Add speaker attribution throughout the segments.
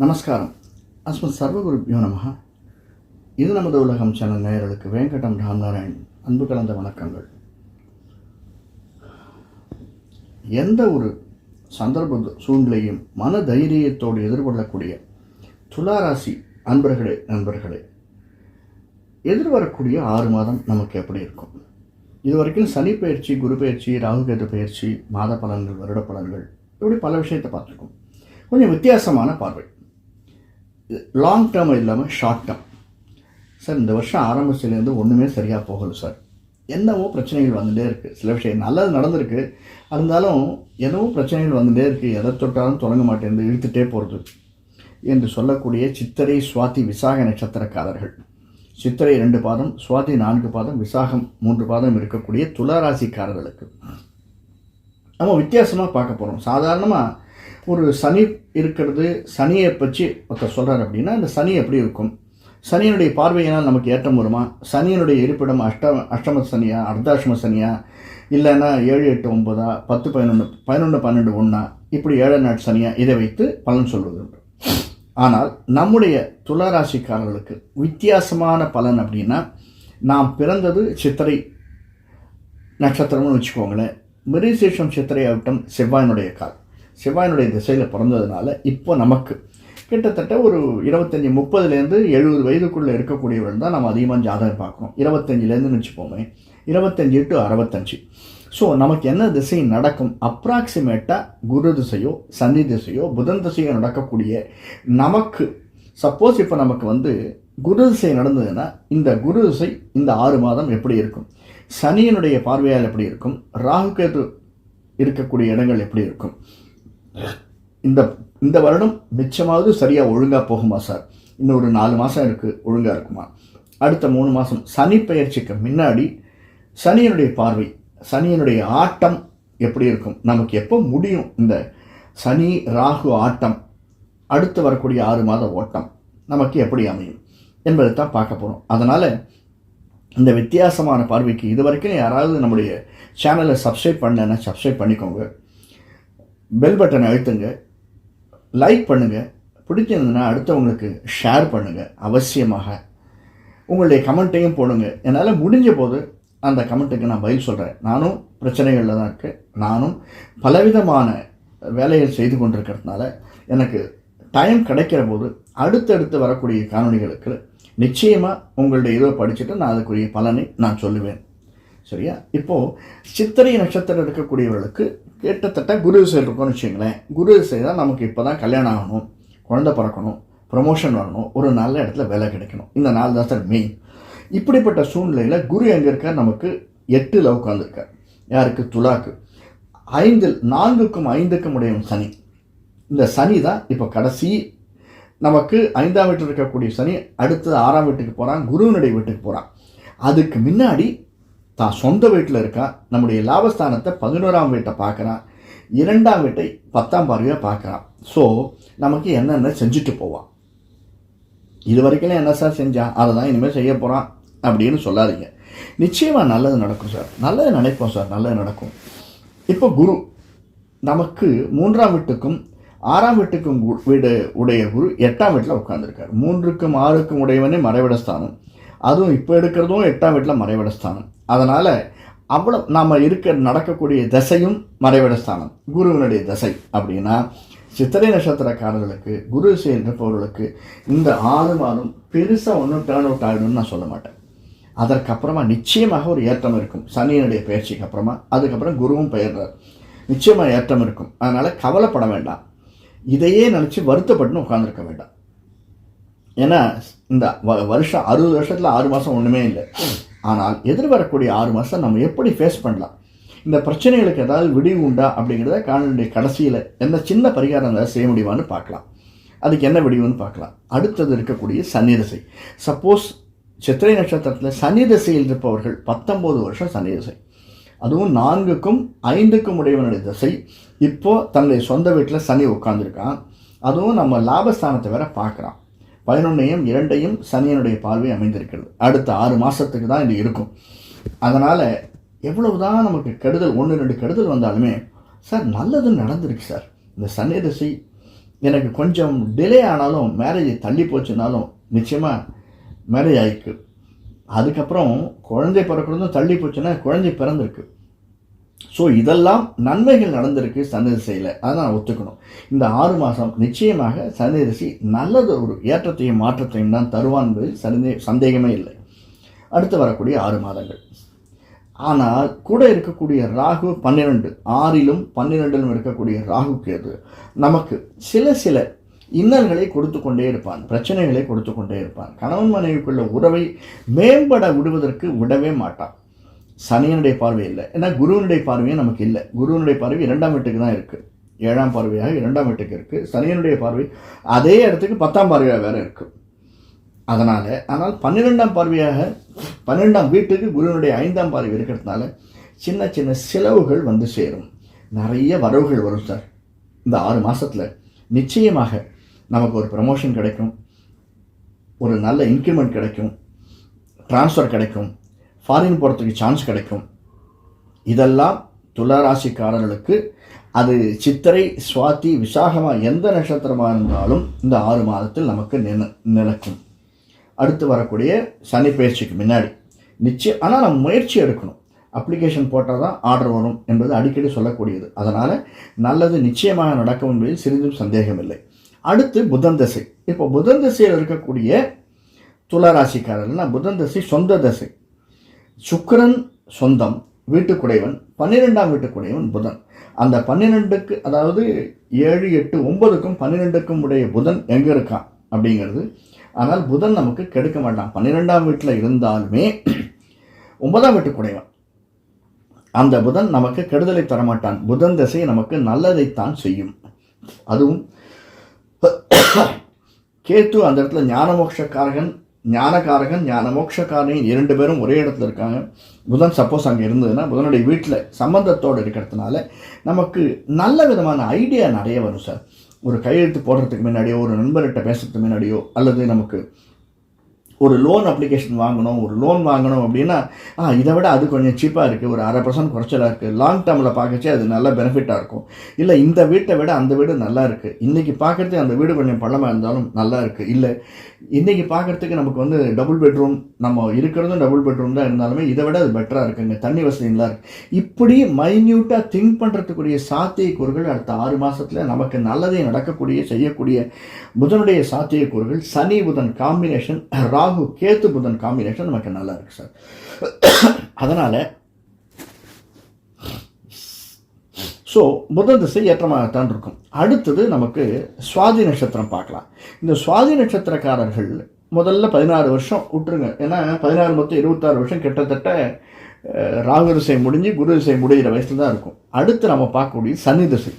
Speaker 1: நமஸ்காரம். அஸ்மத் சர்வகுருபியோ நமஹ. இது நமது உலகம் சேனல் நேயர்களுக்கு வேங்கடம் ராம்நாராயண் அன்பு கலந்த வணக்கங்கள். எந்த ஒரு சந்தர்ப்ப சூழ்நிலையும் மன தைரியத்தோடு எதிர்கொள்ளக்கூடிய துளாராசி அன்பர்களே நண்பர்களே எதிர்வரக்கூடிய ஆறு மாதம் நமக்கு எப்படி இருக்கும்? இது வரைக்கும் சனி பயிற்சி குரு பயிற்சி ராகுகேது பயிற்சி மாத பலன்கள் வருட பலன்கள் இப்படி பல விஷயத்தை பார்த்துருக்கோம். கொஞ்சம் வித்தியாசமான பார்வை. லாங் டேர்ம் இல்லாமல் ஷார்ட் டேர்ம் சார் இந்த வருஷம் ஆரம்பத்துலேருந்து ஒன்றுமே சரியாக போகல சார் என்னவோ பிரச்சனைகள் வந்துகிட்டே இருக்குது சில விஷயம் நல்லது நடந்திருக்கு. இருந்தாலும் என்னவோ பிரச்சனைகள் வந்துகிட்டே இருக்குது எதை தொட்டாலும் தொடங்க மாட்டேங்குது இழுத்துட்டே போகிறது என்று சொல்லக்கூடிய சித்திரை சுவாதி விசாக நட்சத்திரக்காரர்கள். சித்திரை ரெண்டு பாதம் சுவாதி நான்கு பாதம் விசாகம் மூன்று பாதம் இருக்கக்கூடிய துளாராசிக்காரர்களுக்கு. நம்ம வித்தியாசமாக பார்க்க போகிறோம் சாதாரணமாக ஒரு சனி இருக்கிறது சனியை பற்றி ஒருத்தர் சொல்கிறார் அப்படின்னா அந்த சனி எப்படி இருக்கும்? சனியினுடைய பார்வையினால் நமக்கு ஏற்றம் வருமா? சனியினுடைய இருப்பிடம் அஷ்ட அஷ்டம சனியா அர்த்தாஷ்டம சனியா? இல்லைன்னா ஏழு எட்டு ஒன்பதா? பத்து பதினொன்று பதினொன்று பன்னெண்டு ஒன்றா இப்படி ஏழு நாட் சனியா? இதை வைத்து பலன் சொல்வது உண்டு. ஆனால் நம்முடைய துளாராசிக்காரர்களுக்கு வித்தியாசமான பலன் அப்படின்னா நாம் பிறந்தது சித்திரை நட்சத்திரம்னு வச்சுக்கோங்களேன். மிருசேஷம் சித்திரை ஆகட்டும் செவ்வாயினுடைய கால் செவ்வாயினுடைய திசையில் பிறந்ததுனால இப்போ நமக்கு கிட்டத்தட்ட ஒரு இருபத்தஞ்சி முப்பதுலேருந்து எழுபது வயதுக்குள்ளே இருக்கக்கூடியவர்கள் தான் நம்ம அதிகமாக ஜாதகம் பார்க்குறோம் இருபத்தஞ்சிலேருந்து வச்சுப்போமே இருபத்தஞ்சி டு அறுபத்தஞ்சு. ஸோ நமக்கு என்ன திசை நடக்கும்? அப்ராக்சிமேட்டாக குரு திசையோ சனி திசையோ புதன் திசையோ நடக்கக்கூடிய நமக்கு சப்போஸ் இப்போ நமக்கு வந்து குரு திசை நடந்ததுன்னா இந்த குரு திசை இந்த ஆறு மாதம் எப்படி இருக்கும்? சனியினுடைய பார்வையால் எப்படி இருக்கும்? ராகுகேது இருக்கக்கூடிய இடங்கள் எப்படி இருக்கும்? இந்த இந்த வருடம் மிச்சமாவது சரியாக ஒழுங்காக போகுமா சார்? இன்னும் ஒரு நாலு மாதம் இருக்குது ஒழுங்காக இருக்குமா? அடுத்த மூணு மாதம் சனி பயிற்சிக்கு முன்னாடி சனியினுடைய பார்வை சனியினுடைய ஆட்டம் எப்படி இருக்கும்? நமக்கு எப்போ முடியும் இந்த சனி ராகு ஆட்டம்? அடுத்து வரக்கூடிய ஆறு மாத ஓட்டம் நமக்கு எப்படி அமையும் என்பதை தான் பார்க்க போகிறோம் அதனால் இந்த வித்தியாசமான பார்வைக்கு இது வரைக்கும் யாராவது நம்முடைய சேனலை சப்ஸ்கிரைப் பண்ணலைன்னா சப்ஸ்கிரைப் பண்ணிக்கோங்க. பெல் பட்டனை அழுத்துங்க. லைக் பண்ணுங்கள் பிடிச்சிருந்ததுன்னா அடுத்தவங்களுக்கு ஷேர் பண்ணுங்கள் அவசியமாக. உங்களுடைய கமெண்ட்டையும் போடுங்க. என்னால் முடிஞ்ச போது அந்த கமெண்ட்டுக்கு நான் பதில் சொல்கிறேன் நானும் பிரச்சனைகளில் தான் இருக்கேன். நானும் பலவிதமான வேலைகள் செய்து கொண்டிருக்கிறதுனால எனக்கு டைம் கிடைக்கிற போது அடுத்தடுத்து வரக்கூடிய காணொலிகளுக்கு நிச்சயமாக உங்களுடைய இதை படிச்சுட்டு நான் அதுக்குரிய பலனை நான் சொல்லுவேன். சரியா? இப்போது சித்திரை நட்சத்திரம் இருக்கக்கூடியவர்களுக்கு கிட்டத்தட்ட குரு சைடு இருக்கும்னு வச்சுங்களேன் குரு திசை தான் நமக்கு இப்போ தான் கல்யாணம் ஆகணும் குழந்தை பிறக்கணும் ப்ரமோஷன் வரணும் ஒரு நல்ல இடத்துல வேலை கிடைக்கணும். இந்த நாள் தான் சார் மெயின் இப்படிப்பட்ட சூழ்நிலையில் குரு எங்கே இருக்கார்? நமக்கு எட்டில் உட்காந்துருக்கார் யாருக்கு? துலாக்கு. ஐந்தில் நான்குக்கும் ஐந்துக்கும் உடையவன் சனி. இந்த சனி தான் இப்போ கடைசி. நமக்கு ஐந்தாம் வீட்டில் இருக்கக்கூடிய சனி அடுத்தது ஆறாம் வீட்டுக்கு போகிறான் குருவினுடைய வீட்டுக்கு போகிறான் அதுக்கு முன்னாடி தான் சொந்த வீட்டில் இருக்கா? நம்முடைய லாபஸ்தானத்தை பதினோராம் வீட்டை பார்க்குறான். இரண்டாம் வீட்டை பத்தாம் பார்வையாக பார்க்குறான். ஸோ நமக்கு என்னென்ன செஞ்சுட்டு போவான்? இது வரைக்கும் என்ன சார் செஞ்சான் அதை தான் இனிமேல் செய்ய போகிறான் அப்படின்னு சொல்லாதீங்க. நிச்சயமாக நல்லது நடக்கும் சார். நல்லது நினைப்போம் சார். நல்லது நடக்கும். இப்போ குரு நமக்கு மூன்றாம் வீட்டுக்கும் ஆறாம் வீட்டுக்கும் வீடு உடைய குரு எட்டாம் வீட்டில் உட்காந்துருக்கார் மூன்றுக்கும் ஆறுக்கும் உடையவனே மறைவிடஸ்தானம். அதுவும் இப்போ எடுக்கிறதும் எட்டாம் வீட்டில் மறைவிடஸ்தானம். அதனால் அவ்வளோ நாம் இருக்க நடக்கக்கூடிய தசையும் மறைவிடஸ்தானம் குருவினுடைய தசை அப்படின்னா சித்திரை நட்சத்திரக்காரர்களுக்கு குரு சேர்ந்தவர்களுக்கு இந்த ஆறு மாதம் பெருசாக ஒன்றும் டேர்ன் அவுட் ஆகிடும்னு நான் சொல்ல மாட்டேன். அதற்கப்புறமா நிச்சயமாக ஒரு ஏற்றம் இருக்கும். சனியினுடைய பயிற்சிக்கு அப்புறமா அதுக்கப்புறம் குருவும் பெயர்றார். நிச்சயமாக ஏற்றம் இருக்கும். அதனால் கவலைப்பட வேண்டாம். இதையே நினச்சி வருத்தப்பட்டுன்னு உட்காந்துருக்க வேண்டாம். ஏன்னா இந்த வ- வருஷம் அறுபது வருஷத்தில் ஆறு மாதம் ஒன்றுமே இல்லை. ஆனால் எதிர்வரக்கூடிய ஆறு மாதம் நம்ம எப்படி ஃபேஸ் பண்ணலாம்? இந்த பிரச்சனைகளுக்கு ஏதாவது விடிவு உண்டா அப்படிங்கிறத காணொலியுடைய கடைசியில் என்ன சின்ன பரிகாரம் ஏதாவது செய்ய முடியுமான்னு பார்க்கலாம். அதுக்கு என்ன விடிவுன்னு பார்க்கலாம். அடுத்தது இருக்கக்கூடிய சனி சப்போஸ் சித்திரை நட்சத்திரத்தில் சனி தசையில் இருப்பவர்கள் பத்தொம்போது வருஷம் சனி அதுவும் நான்குக்கும் ஐந்துக்கும் உடையவனுடைய திசை. இப்போது தன்னுடைய சொந்த வீட்டில் சனி உட்காந்துருக்கான் அதுவும் நம்ம லாபஸ்தானத்தை வேற பார்க்குறான். பதினொன்னையும் இரண்டையும் சனியனுடைய பார்வை அமைந்திருக்கிறது. அடுத்த ஆறு மாதத்துக்கு தான் இது இருக்கும். அதனால் எவ்வளவுதான் நமக்கு கெடுதல் ஒன்று ரெண்டு கெடுதல் வந்தாலுமே சார் நல்லது நடந்திருக்கு சார். இந்த சனி திசை எனக்கு கொஞ்சம் டிலே ஆனாலும் மேரேஜ் தள்ளி போச்சுனாலும் நிச்சயமாக மேரேஜ் ஆயிருக்கு. அதுக்கப்புறம் குழந்தை பிறக்கிறதும் தள்ளி போச்சுன்னா குழந்தை பிறந்திருக்கு. ஸோ இதெல்லாம் நன்மைகள் நடந்திருக்கு சனிதிசையில் அதை நான் ஒத்துக்கணும். இந்த ஆறு மாதம் நிச்சயமாக சனிதிசை நல்லது ஒரு ஏற்றத்தையும் மாற்றத்தையும் தான் தருவான் என்பதில் சந்தே சந்தேகமே இல்லை. அடுத்து வரக்கூடிய ஆறு மாதங்கள். ஆனால் கூட இருக்கக்கூடிய ராகு பன்னிரெண்டு ஆறிலும் பன்னிரெண்டிலும் இருக்கக்கூடிய ராகு கேது நமக்கு சில சில இன்னல்களை கொடுத்து கொண்டே இருப்பான் பிரச்சனைகளை கொடுத்து கொண்டே இருப்பான். கணவன் மனைவிக்குள்ள உறவை மேம்பட விடுவதற்கு விடவே மாட்டான். சனியனுடைய பார்வை இல்லை. ஏன்னா குருவனுடைய பார்வையும் நமக்கு இல்லை. குருவனுடைய பார்வை இரண்டாம் வீட்டுக்கு தான் இருக்குது ஏழாம் பார்வையாக இரண்டாம் வீட்டுக்கு இருக்குது சனியனுடைய பார்வை அதே இடத்துக்கு பத்தாம் பார்வையாக வேறு இருக்குது அதனால் ஆனால் பன்னிரெண்டாம் பார்வையாக பன்னிரெண்டாம் வீட்டுக்கு குருவனுடைய ஐந்தாம் பார்வை இருக்கிறதுனால சின்ன சின்ன செலவுகள் வந்து சேரும். நிறைய வரவுகள் வரும் சார். இந்த ஆறு மாதத்தில் நிச்சயமாக நமக்கு ஒரு ப்ரமோஷன் கிடைக்கும். ஒரு நல்ல இன்க்ரிமெண்ட் கிடைக்கும். ட்ரான்ஸ்ஃபர் கிடைக்கும். ஃபாரின் போகிறதுக்கு சான்ஸ் கிடைக்கும். இதெல்லாம் துளாராசிக்காரர்களுக்கு அது சித்திரை சுவாதி விசாகமாக எந்த நட்சத்திரமாக இருந்தாலும் இந்த ஆறு மாதத்தில் நமக்கு நின நிலக்கும். அடுத்து வரக்கூடிய சனி பயிற்சிக்கு முன்னாடி. நிச்சயம் ஆனால் நம்ம முயற்சி எடுக்கணும். அப்ளிகேஷன் போட்டால் தான் ஆர்டர் வரும் என்பது அடிக்கடி சொல்லக்கூடியது. அதனால் நல்லது நிச்சயமாக நடக்கும் என்பதில் சிறிதும் சந்தேகமில்லை. அடுத்து புதன் தசை. இப்போ புதன் தசையில் இருக்கக்கூடிய துளாராசிக்காரர்கள்னா புதன் தசை சொந்த தசை. சுக்கரன் சொந்தம் வீட்டுக்குடையவன் பன்னிரெண்டாம் வீட்டுக்குடையவன் புதன். அந்த பன்னிரெண்டுக்கு அதாவது ஏழு எட்டு ஒன்பதுக்கும் பன்னிரெண்டுக்கும் உடைய புதன் எங்கே இருக்கான் அப்படிங்கிறது. ஆனால் புதன் நமக்கு கெடுக்க மாட்டான். பன்னிரெண்டாம் வீட்டில் இருந்தாலுமே ஒன்பதாம் வீட்டுக்குடையவன். அந்த புதன் நமக்கு கெடுதலை தரமாட்டான். புதன் திசை நமக்கு நல்லதைத்தான் செய்யும். அதுவும் கேத்து அந்த இடத்துல ஞானமோட்சக்காரகன் ஞானகாரகன் ஞானமோட்சக்காரன் இரண்டு பேரும் ஒரே இடத்துல இருக்காங்க. புதன் சப்போஸ் அங்கே இருந்ததுன்னா புதனுடைய வீட்டில் சம்பந்தத்தோடு இருக்கிறதுனால நமக்கு நல்ல விதமான ஐடியா நிறைய வரும் சார் ஒரு கையெழுத்து போடுறதுக்கு முன்னாடியோ ஒரு நண்பர்கிட்ட பேசுறதுக்கு முன்னாடியோ அல்லது நமக்கு ஒரு லோன் அப்ளிகேஷன் வாங்கணும் ஒரு லோன் வாங்கணும் அப்படின்னா ஆ இதை விட அது கொஞ்சம் சீப்பாக இருக்குது ஒரு அரை பர்சன்ட் குறைச்சலாக இருக்குது லாங் டேர்மில் பார்க்கச்சே அது நல்ல பெனிஃபிட்டாக இருக்கும். இல்லை இந்த வீட்டை விட அந்த வீடு நல்லா இருக்குது இன்றைக்கி பார்க்குறதுக்கு அந்த வீடு கொஞ்சம் பள்ளமாக இருந்தாலும் நல்லா இருக்குது இல்லை இன்றைக்கி பார்க்குறதுக்கு நமக்கு வந்து டபுள் பெட்ரூம் நம்ம இருக்கிறதும் டபுள் பெட்ரூம் தான் இருந்தாலுமே இதை விட அது பெட்டராக இருக்குங்க. தண்ணி வசதி நல்லா இருக்குது இப்படி மைன்யூட்டாக திங்க் பண்ணுறதுக்குரிய சாத்தியக்கூறுகள் அடுத்த ஆறு மாதத்தில் நமக்கு நல்லதே நடக்கக்கூடிய செய்யக்கூடிய புதனுடைய சாத்தியக்கூறுகள் சனி புதன் காம்பினேஷன் ரா ராகு கேத்து புதன் காம்பினேஷன் நமக்கு நல்லா இருக்கு சார் அதனால் ஸோ புதன் திசை ஏற்றமாகத்தான் இருக்கும். அடுத்தது நமக்கு சுவாதி நட்சத்திரம் பார்க்கலாம். இந்த சுவாதி நட்சத்திரக்காரர்கள் முதல்ல பதினாறு வருஷம் விட்டுருங்க. ஏன்னா பதினாறு மொத்தம் இருபத்தாறு வருஷம் கிட்டத்தட்ட ராகு திசை முடிஞ்சு குரு திசை முடிகிற வயசில் தான் இருக்கும். அடுத்து நம்ம பார்க்கக்கூடிய சனி திசை.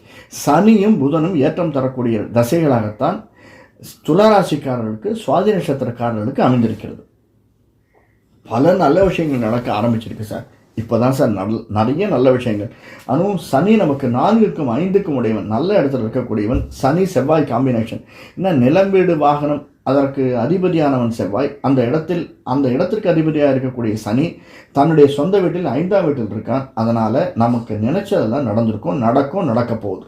Speaker 1: சனியும் புதனும் ஏற்றம் தரக்கூடிய தசைகளாகத்தான் துளாராசிக்காரர்களுக்கு சுவாதி நட்சத்திரக்காரர்களுக்கு அமைந்திருக்கிறது. பல நல்ல விஷயங்கள் நடக்க ஆரம்பிச்சிருக்கு சார். இப்போ தான் சார் நல் நிறைய நல்ல விஷயங்கள். அதுவும் சனி நமக்கு நான்குக்கும் ஐந்துக்கும் உடையவன் நல்ல இடத்துல இருக்கக்கூடியவன் சனி செவ்வாய் காம்பினேஷன் என்ன நிலம் வீடு வாகனம் அதற்கு அதிபதியானவன் செவ்வாய். அந்த இடத்தில் அந்த இடத்திற்கு அதிபதியாக இருக்கக்கூடிய சனி தன்னுடைய சொந்த வீட்டில் ஐந்தாம் வீட்டில் இருக்கான். அதனால் நமக்கு நினைச்சதெல்லாம் நடந்திருக்கும் நடக்கும் நடக்க போகுது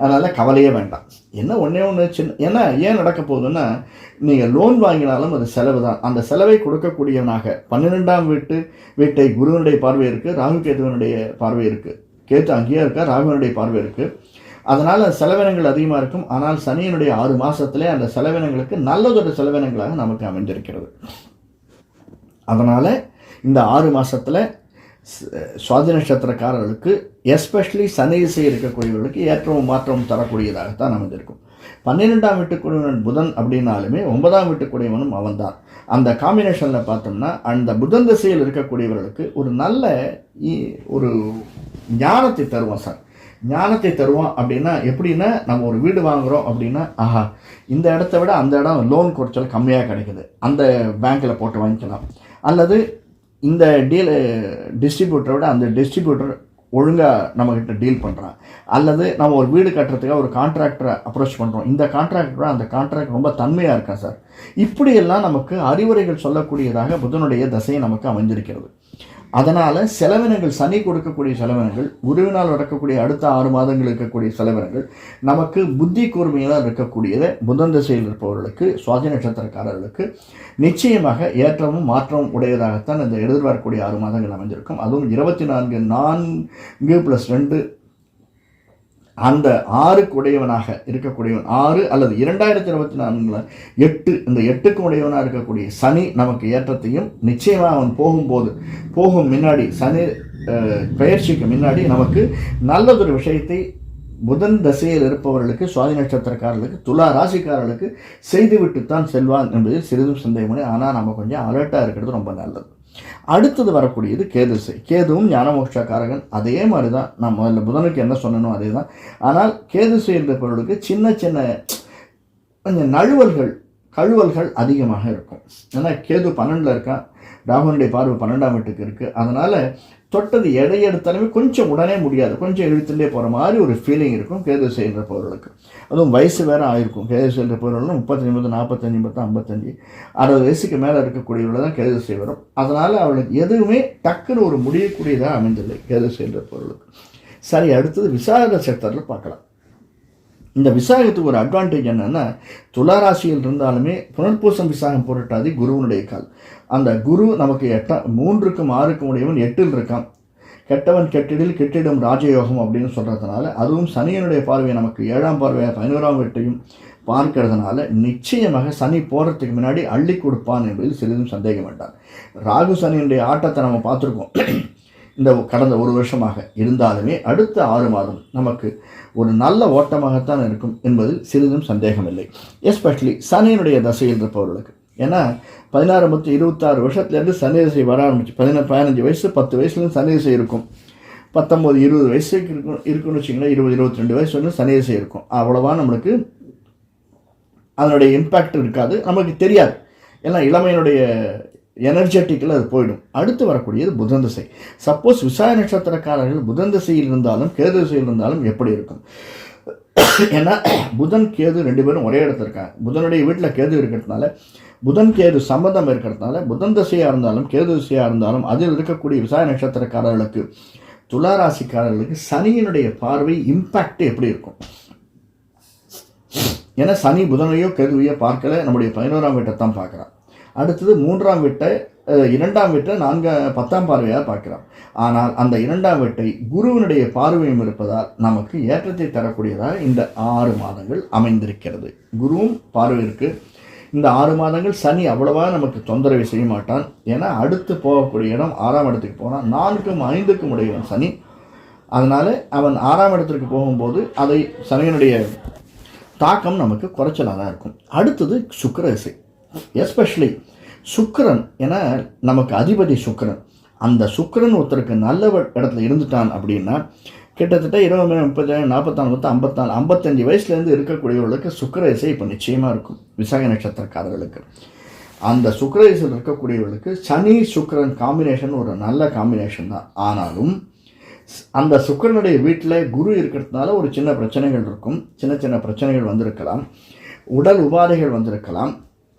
Speaker 1: அதனால் கவலையே வேண்டாம். என்ன ஒன்றே ஒன்று சின்ன ஏன்னா ஏன் நடக்க போகுதுன்னா நீங்கள் லோன் வாங்கினாலும் அது செலவு தான். அந்த செலவை கொடுக்கக்கூடியவனாக பன்னிரெண்டாம் வீட்டு வீட்டை குருவனுடைய பார்வை இருக்குது ராகு கேதுவனுடைய பார்வை இருக்குது கேத்து அங்கேயே இருக்கா ராகுவனுடைய பார்வை இருக்குது அதனால் செலவினங்கள் அதிகமாக இருக்கும். ஆனால் சனியினுடைய ஆறு மாதத்திலே அந்த செலவினங்களுக்கு நல்லதொரு செலவினங்களாக நமக்கு அமைஞ்சிருக்கிறது அதனால் இந்த ஆறு மாதத்தில் சுவாதி நட்சத்திரக்காரர்களுக்கு எஸ்பெஷலி சனி திசை இருக்கக்கூடியவர்களுக்கு ஏற்றமும் மாற்றமும் தரக்கூடியதாகத்தான் அமைந்திருக்கும். பன்னிரெண்டாம் வீட்டுக்குடியவன் புதன் அப்படின்னாலுமே ஒன்பதாம் வீட்டுக்குடையவனும் அவன்தான். அந்த காம்பினேஷனில் பார்த்தோம்னா அந்த புதன் திசையில் இருக்கக்கூடியவர்களுக்கு ஒரு நல்ல இ- ஒரு ஞானத்தை தருவான் சார். ஞானத்தை தருவான் அப்படின்னா எப்படின்னா நம்ம ஒரு வீடு வாங்குகிறோம் அப்படின்னா ஆஹா இந்த இடத்த விட அந்த இடம் லோன் குறைச்சல் கம்மியாக கிடைக்குது. அந்த பேங்க்கில் போட்டு வாங்கிக்கலாம். அல்லது இந்த டீல் டிஸ்ட்ரிபியூட்டரை விட அந்த டிஸ்ட்ரிபியூட்டர் ஒழுங்காக நம்மக்கிட்ட டீல் பண்ணுறான் அல்லது நம்ம ஒரு வீடு கட்டுறதுக்காக ஒரு கான்ட்ராக்டரை அப்ரோச் பண்ணுறோம் இந்த கான்ட்ராக்டரை அந்த கான்ட்ராக்ட் ரொம்ப தன்மையாக இருக்கா சார் இப்படியெல்லாம் நமக்கு அறிவுரைகள் சொல்லக்கூடியதாக புதனுடைய தசையை நமக்கு அமைஞ்சிருக்கிறது. அதனால் செலவினங்கள் சனி கொடுக்கக்கூடிய செலவினங்கள் குருவினால் நடக்கக்கூடிய அடுத்த ஆறு மாதங்கள் இருக்கக்கூடிய செலவினங்கள் நமக்கு புத்தி கூர்மையினால் இருக்கக்கூடியதை புதன் திசையில் இருப்பவர்களுக்கு சுவாதி நட்சத்திரக்காரர்களுக்கு நிச்சயமாக ஏற்றமும் மாற்றமும் உடையதாகத்தான் இந்த எதிர்பார்க்கக்கூடிய ஆறு மாதங்கள் அமைந்திருக்கும் அதுவும் இருபத்தி நான்கு நான்கு ப்ளஸ் ரெண்டு அந்த ஆறுக்கு உடையவனாக இருக்கக்கூடியவன் ஆறு அல்லது இரண்டாயிரத்தி இருபத்தி நான்குல எட்டு இந்த எட்டுக்கு உடையவனாக இருக்கக்கூடிய சனி நமக்கு ஏற்றத்தையும் நிச்சயமாக அவன் போகும்போது போகும் முன்னாடி சனி பயிற்சிக்கு முன்னாடி நமக்கு நல்லதொரு விஷயத்தை புதன் தசையில் இருப்பவர்களுக்கு சுவாதி நட்சத்திரக்காரர்களுக்கு துலா ராசிக்காரர்களுக்கு செய்துவிட்டுத்தான் செல்வான் என்பதில் சிறிதும் சந்தேகமில்லை. ஆனால் நம்ம கொஞ்சம் அலர்ட்டாக இருக்கிறது ரொம்ப நல்லது. அடுத்தது வரக்கூடியது கேது திசை கேதுவும் ஞானமோட்சக்காரகன் அதே மாதிரி தான் நான் முதல்ல புதனுக்கு என்ன சொன்னனோ அதே தான் ஆனால் கேது என்ற பொருளுக்கு சின்ன சின்ன கொஞ்சம் நழுவல்கள் கழுவல்கள் அதிகமாக இருக்கும். ஏன்னா கேது பன்னெண்டில் இருக்கான் ராகுனுடைய பார்வை பன்னெண்டாம் வீட்டுக்கு இருக்குது அதனால் தொட்டது எடை எடுத்தாலுமே கொஞ்சம் உடனே முடியாது. கொஞ்சம் இழுத்துட்டே போகிற மாதிரி ஒரு ஃபீலிங் இருக்கும் கேது செய்கிற போகிறவர்களுக்கு அதுவும் வயசு வேறு ஆயிருக்கும். கேது செய்கிற போகிறவர்களும் முப்பத்தஞ்சு முப்பது நாற்பத்தஞ்சு பத்து ஐம்பத்தஞ்சு. அறுபது வயசுக்கு மேலே இருக்கக்கூடியவர்கள் தான் கேது செய்வரும் அதனால் அவளுக்கு எதுவுமே டக்குன்னு ஒரு முடியக்கூடியதாக அமைந்தில்லை கேது செய்கிற பொருளுக்கு. சரி அடுத்தது விசாக நட்சத்திரத்தில் பார்க்கலாம். இந்த விசாகத்துக்கு ஒரு அட்வான்டேஜ் என்னென்னா துளாராசியில் இருந்தாலுமே புனர்பூசம் விசாகம் போராட்டாது குருவனுடைய கால். அந்த குரு நமக்கு எட்ட மூன்றுக்கும் ஆறுக்கும் உடையவன் எட்டில் இருக்கான். கெட்டவன் கெட்டிடில் கெட்டிடும் ராஜயோகம் அப்படின்னு சொல்கிறதுனால அதுவும் சனியனுடைய பார்வையை நமக்கு ஏழாம் பார்வையாக பதினோராம் வீட்டையும் பார்க்கறதுனால நிச்சயமாக சனி போகிறதுக்கு முன்னாடி அள்ளி கொடுப்பான் என்பதில் சிறிதும் சந்தேகம் வேண்டாம். ராகு சனியினுடைய ஆட்டத்தை நம்ம பார்த்துருக்கோம். இந்த கடந்த ஒரு வருஷமாக இருந்தாலுமே அடுத்த ஆறு மாதம் நமக்கு ஒரு நல்ல ஓட்டமாகத்தான் இருக்கும் என்பதில் சிறிதும் சந்தேகமில்லை. எஸ்பெஷலி சனியினுடைய தசையில் இருப்பவர்களுக்கு. ஏன்னா பதினாறு மொத்தம் இருபத்தாறு வருஷத்துலேருந்து சனி தசை வர ஆரம்பிச்சு பதின பதினஞ்சு வயசு பத்து வயசுலேருந்து சனி தசை இருக்கும். பத்தொம்போது இருபது வயசுக்கு இருக்கும் இருக்குன்னு வச்சிங்களேன் இருபது இருபத்தி ரெண்டு வயசு வந்து சனி தசை இருக்கும். அவ்வளோவா நம்மளுக்கு அதனுடைய இம்பேக்ட் இருக்காது. நமக்கு தெரியாது. ஏன்னா இளமையினுடைய எனர்ஜெட்டிக்கில் அது போயிடும். அடுத்து வரக்கூடியது புதன் திசை. சப்போஸ் விசாய நட்சத்திரக்காரர்கள் புதன் திசையில் இருந்தாலும் கேது திசையில் இருந்தாலும் எப்படி இருக்கும்? ஏன்னா புதன் கேது ரெண்டு பேரும் ஒரே இடத்துல இருக்காங்க. புதனுடைய வீட்டில் கேது இருக்கிறதுனால புதன் கேது சம்பந்தம் இருக்கிறதுனால புதன் திசையாக இருந்தாலும் கேது திசையாக இருந்தாலும் அதில் இருக்கக்கூடிய விசாய நட்சத்திரக்காரர்களுக்கு துளாராசிக்காரர்களுக்கு சனியினுடைய பார்வை இம்பேக்ட் எப்படி இருக்கும்? ஏன்னா சனி புதனையோ கேதுவையோ பார்க்கல. நம்முடைய பதினோராம் வீட்டை தான் பார்க்குறான். அடுத்தது மூன்றாம் வீட்டை இரண்டாம் வீட்டை நான்கு பத்தாம் பார்வையாக பார்க்கிறான் ஆனால் அந்த இரண்டாம் வீட்டை குருவினுடைய பார்வையும் இருப்பதால் நமக்கு ஏற்றத்தை தரக்கூடியதாக இந்த ஆறு மாதங்கள் அமைந்திருக்கிறது. குருவும் பார்வை இந்த ஆறு மாதங்கள் சனி அவ்வளவா நமக்கு தொந்தரவு செய்ய மாட்டான். ஏன்னா அடுத்து போகக்கூடிய இடம் ஆறாம் இடத்துக்கு போனால் நான்கும் ஐந்துக்கும் உடையவன் சனி. அதனால் அவன் ஆறாம் இடத்திற்கு போகும்போது அதை சனியனுடைய தாக்கம் நமக்கு குறைச்சலாக தான் இருக்கும். அடுத்தது சுக்கிர எஸ்பெஷலி சுக்கரன் என நமக்கு அதிபதி சுக்கரன். அந்த சுக்கரன் ஒருத்தருக்கு நல்ல இடத்துல இருந்துட்டான் அப்படின்னா கிட்டத்தட்ட இருபது முப்பது நாற்பத்தாலு நாற்பத்தாறு மொத்தம் ஐம்பத்தாலு ஐம்பத்தஞ்சு வயசுலேருந்து இருக்கக்கூடியவர்களுக்கு சுக்கிர இசை இப்போ நிச்சயமாக இருக்கும். விசாக நட்சத்திரக்காரர்களுக்கு. அந்த சுக்கர இசையில் இருக்கக்கூடியவர்களுக்கு சனி சுக்கரன் காம்பினேஷன் ஒரு நல்ல காம்பினேஷன் தான். ஆனாலும் அந்த சுக்கரனுடைய வீட்டில் குரு இருக்கிறதுனால ஒரு சின்ன பிரச்சனைகள் இருக்கும். சின்ன சின்ன பிரச்சனைகள் வந்திருக்கலாம். உடல் உபாதைகள் வந்திருக்கலாம்.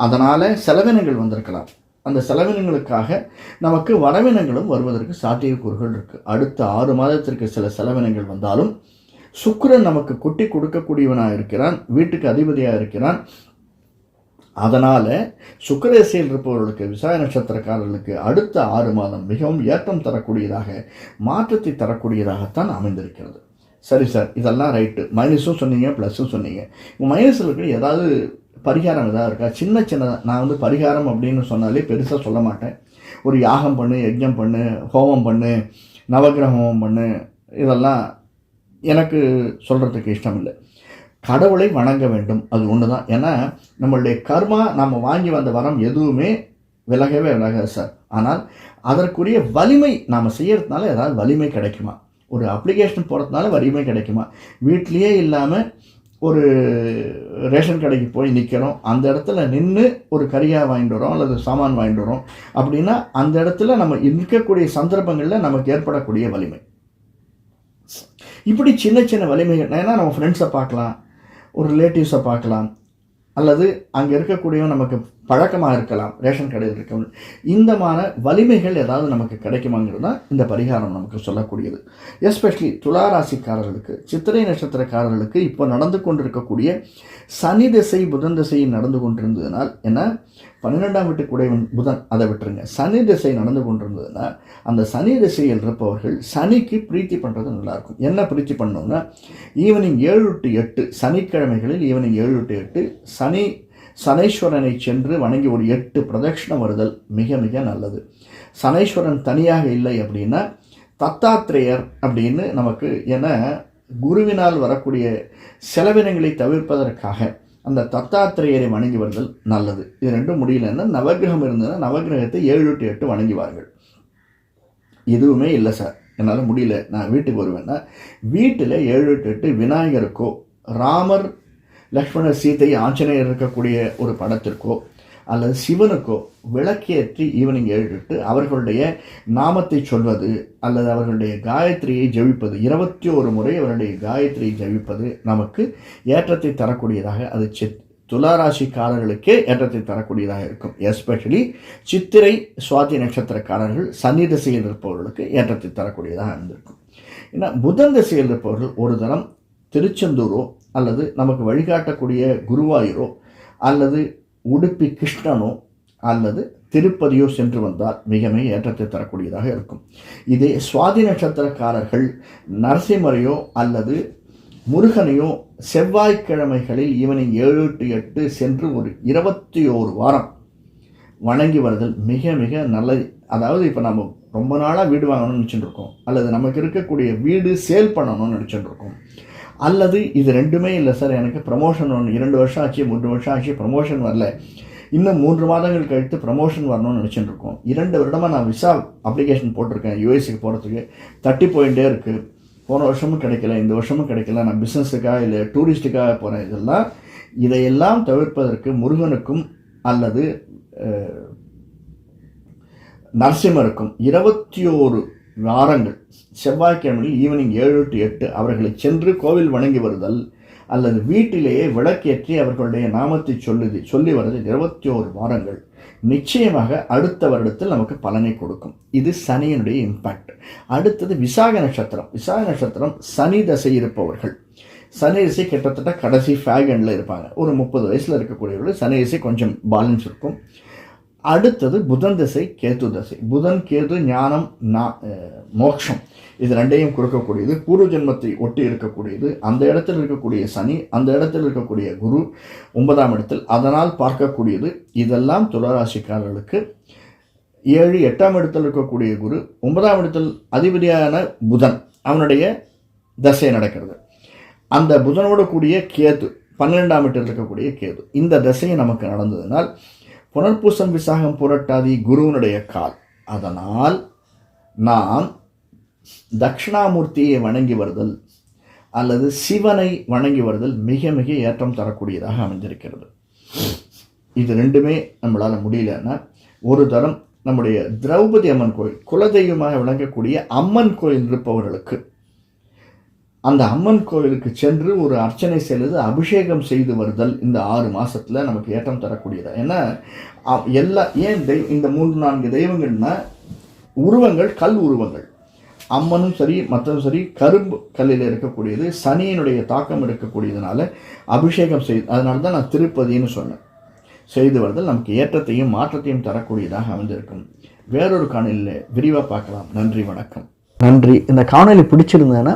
Speaker 1: அதனால் செலவினங்கள் வந்திருக்கலாம். அந்த செலவினங்களுக்காக நமக்கு வரவினங்களும் வருவதற்கு சாத்தியக்கூறுகள் இருக்குது அடுத்த ஆறு மாதத்திற்கு சில செலவினங்கள் வந்தாலும் சுக்கரன் நமக்கு குட்டி கொடுக்கக்கூடியவனாக இருக்கிறான் வீட்டுக்கு அதிபதியாக இருக்கிறான். அதனால் சுக்கரேசையில் இருப்பவர்களுக்கு விசாய நட்சத்திரக்காரர்களுக்கு அடுத்த ஆறு மாதம் மிகவும் ஏற்றம் தரக்கூடியதாக மாற்றத்தை தரக்கூடியதாகத்தான் அமைந்திருக்கிறது. சரி சார் இதெல்லாம் ரைட்டு. மைனஸும் சொன்னீங்க ப்ளஸ்ஸும் சொன்னீங்க. மைனஸில் இருக்கிற ஏதாவது பரிகாரம் தான் இருக்கா? சின்ன சின்ன நான் வந்து பரிகாரம் அப்படின்னு சொன்னாலே பெருசாக சொல்ல மாட்டேன். ஒரு யாகம் பண்ணு யஜ்ஞம் பண்ணு ஹோமம் பண்ணு நவக்கிரக ஹோமம் பண்ணு இதெல்லாம் எனக்கு சொல்கிறதுக்கு இஷ்டம் இல்லை கடவுளை வணங்க வேண்டும் அது ஒன்று தான் ஏன்னா நம்மளுடைய கர்மா நம்ம வாங்கி வந்த வரம் எதுவுமே விலகவே விலகாது சார். ஆனால் அதற்குரிய வலிமை நாம் செய்யறதுனால ஏதாவது வலிமை கிடைக்குமா? ஒரு அப்ளிகேஷன் போடுறதுனால வலிமை கிடைக்குமா? வீட்லேயே இல்லாமல் ஒரு ரேஷன் கடைக்கு போய் நிற்கிறோம் அந்த இடத்துல நின்று ஒரு கரியாக வாங்கிட்டு வரோம் அல்லது சாமான் வாங்கிட்டு வரோம். அப்படின்னா அந்த இடத்துல நம்ம இருக்கக்கூடிய சந்தர்ப்பங்களில் நமக்கு ஏற்படக்கூடிய வலிமை. இப்படி சின்ன சின்ன வலிமைகள் ஏன்னா நம்ம ஃப்ரெண்ட்ஸை பார்க்கலாம் ஒரு ரிலேட்டிவ்ஸை பார்க்கலாம். அல்லது அங்கே இருக்கக்கூடியவன் நமக்கு பழக்கமாக இருக்கலாம் ரேஷன் கடையில் இருக்கவன் இந்தமான வலிமைகள் ஏதாவது நமக்கு கிடைக்குமாங்கிறது தான் இந்த பரிகாரம் நமக்கு சொல்லக்கூடியது. எஸ்பெஷலி துளாராசிக்காரர்களுக்கு சித்திரை நட்சத்திரக்காரர்களுக்கு இப்போ நடந்து கொண்டிருக்கக்கூடிய சனி திசை புதன் திசை நடந்து கொண்டிருந்ததுனால் என்ன? பன்னிரெண்டாம் வீட்டு குடைவன் புதன் அதை விட்டுருங்க. சனி திசை நடந்து கொண்டிருந்ததுன்னா அந்த சனி திசையில் இருப்பவர்கள் சனிக்கு பிரீத்தி பண்ணுறது நல்லாயிருக்கும். என்ன பிரீத்தி பண்ணோம்னா ஈவினிங் ஏழு டு எட்டு சனிக்கிழமைகளில் ஈவினிங் ஏழு டு எட்டு சனி சனீஸ்வரனை சென்று வணங்கி ஒரு எட்டு பிரதட்சிணம் வருதல் மிக மிக நல்லது. சனீஸ்வரன் தனியாக இல்லை அப்படின்னா தத்தாத்திரேயர் அப்படின்னு நமக்கு என குருவினால் வரக்கூடிய செலவினங்களை தவிர்ப்பதற்காக அந்த தத்தாத்திரேயரை வணங்கி வருதல் நல்லது. இது ரெண்டும் முடியலன்னா நவகிரகம் இருந்ததுன்னா நவகிரகத்தை ஏழு டு எட்டு வணங்கிவார்கள். எதுவுமே இல்லை சார் என்னால் முடியல. நான் வீட்டுக்கு வருவேன்னா வீட்டில் ஏழு டு எட்டு விநாயகருக்கோ ராமர் லக்ஷ்மணர் சீதை ஆஞ்சநேயர் இருக்கக்கூடிய ஒரு படத்திற்கோ அல்லது சிவனுக்கோ விளக்கேற்றி ஈவினிங் எழுதிட்டு அவர்களுடைய நாமத்தை சொல்வது அல்லது அவர்களுடைய காயத்ரியை ஜெபிப்பது. இருபத்தி ஒரு முறை அவருடைய காயத்ரியை ஜெபிப்பது நமக்கு ஏற்றத்தை தரக்கூடியதாக அது சித் துளாராசிக்காரர்களுக்கே ஏற்றத்தை தரக்கூடியதாக இருக்கும். எஸ்பெஷலி சித்திரை சுவாதி நட்சத்திரக்காரர்கள் சன்னி திசையில் இருப்பவர்களுக்கு ஏற்றத்தை தரக்கூடியதாக இருந்திருக்கும். ஏன்னா புதன் திசையில் இருப்பவர்கள் ஒரு தரம் திருச்செந்தூரோ அல்லது நமக்கு வழிகாட்டக்கூடிய குருவாயூரோ அல்லது உடுப்பி கிருஷ்ணனோ அல்லது திருப்பதியோ சென்று வந்தால் மிக மிக ஏற்றத்தை தரக்கூடியதாக இருக்கும். இதே சுவாதி நட்சத்திரக்காரர்கள் நரசிம்மரையோ அல்லது முருகனையோ செவ்வாய்க்கிழமைகளில் ஈவினிங் ஏழு டு எட்டு சென்று ஒரு இருபத்தி ஓரு வாரம் வணங்கி வருதல் மிக மிக நல்லது அதாவது இப்போ நம்ம ரொம்ப நாளாக வீடு வாங்கணும்னு நினச்சிட்டு இருக்கோம். அல்லது நமக்கு இருக்கக்கூடிய வீடு சேல் பண்ணணும்னு நினச்சிட்டு இருக்கோம். அல்லது இது ரெண்டுமே இல்லை சார். எனக்கு ப்ரமோஷன் ஒன்று இரண்டு வருஷம் ஆச்சு மூன்று வருஷம் ஆச்சு ப்ரமோஷன் வரல. இன்னும் மூன்று மாதங்கள் கழித்து ப்ரமோஷன் வரணும்னு நினச்சிட்டு இருக்கோம். இரண்டு வருடமாக நான் விசா அப்ளிகேஷன் போட்டிருக்கேன் யூஎஸ்க்கு போகிறதுக்கு தட்டி போயிட்டே இருக்குது போன வருஷமும் கிடைக்கல இந்த வருஷமும் கிடைக்கல. நான் பிஸ்னஸுக்காக இல்லை டூரிஸ்ட்டுக்காக போகிறேன் இதெல்லாம் இதையெல்லாம் தவிர்ப்பதற்கு முருகனுக்கும் அல்லது நரசிம்மருக்கும் இருபத்தி ஓரு வாரங்கள். செவ்வாய்க்கிழமையில் ஈவினிங் ஏழு டு எட்டு அவர்களை சென்று கோவில் வணங்கி வருதல் அல்லது வீட்டிலேயே விளக்கேற்றி அவர்களுடைய நாமத்தை சொல்லுது சொல்லி வருது இருபத்தி ஓரு வாரங்கள். நிச்சயமாக அடுத்த வருடத்தில் நமக்கு பலனை கொடுக்கும். இது சனியினுடைய இம்பேக்ட் அடுத்தது விசாக நட்சத்திரம். விசாக நட்சத்திரம் சனி தசை இருப்பவர்கள். சனி திசை கிட்டத்தட்ட கடைசி ஃபேகனில் இருப்பாங்க. ஒரு முப்பது வயசில் இருக்கக்கூடியவர்கள் சனி திசை கொஞ்சம் பேலன்ஸ் இருக்கும். அடுத்தது புதன் திசை கேது தசை. புதன் கேது ஞானம் மோட்சம் இது ரெண்டையும் கொடுக்கக்கூடியது. பூர்வ ஜென்மத்தை ஒட்டி இருக்கக்கூடியது. அந்த இடத்தில் இருக்கக்கூடிய சனி அந்த இடத்தில் இருக்கக்கூடிய குரு ஒன்பதாம் இடத்தில். அதனால் பார்க்கக்கூடியது இதெல்லாம் துளராசிக்காரர்களுக்கு. ஏழு எட்டாம் இடத்தில் இருக்கக்கூடிய குரு ஒன்பதாம் இடத்தில் அதிபதியான புதன் அவனுடைய தசை நடக்கிறது. அந்த புதனோடு கூடிய கேது பன்னிரெண்டாம் இடத்தில் இருக்கக்கூடிய கேது இந்த தசையை நமக்கு நடந்ததுனால் புனர்பூசம் விசாகம் புரட்டாதி குருவனுடைய கால். அதனால் நாம் தட்சிணாமூர்த்தியை வணங்கி வருதல் அல்லது சிவனை வணங்கி வருதல் மிக மிக ஏற்றம் தரக்கூடியதாக அமைந்திருக்கிறது. இது ரெண்டுமே நம்மளால் முடியலன்னா ஒரு தரம் நம்முடைய திரௌபதி அம்மன் கோயில் குலதெய்வமாக விளங்கக்கூடிய அம்மன் கோயில் இருப்பவர்களுக்கு அந்த அம்மன் கோவிலுக்கு சென்று ஒரு அர்ச்சனை செய்வது அபிஷேகம் செய்து வருதல் இந்த ஆறு மாதத்தில் நமக்கு ஏற்றம் தரக்கூடியது? ஏன்னா எல்லா ஏன் தெய் இந்த மூன்று நான்கு தெய்வங்கள்னா உருவங்கள் கல் உருவங்கள். அம்மனும் சரி மற்றதும் சரி கரும்பு கல்லில் இருக்கக்கூடியது சனியினுடைய தாக்கம் இருக்கக்கூடியதுனால அபிஷேகம் செய் அதனால தான் நான் திருப்பதின்னு சொன்னேன். செய்து வருதல் நமக்கு ஏற்றத்தையும் மாற்றத்தையும் தரக்கூடியதாக அமைந்திருக்கும். வேறொரு காணொலியில் விரிவாக பார்க்கலாம். நன்றி வணக்கம். நன்றி. இந்த காணொலி பிடிச்சிருந்தேன்னா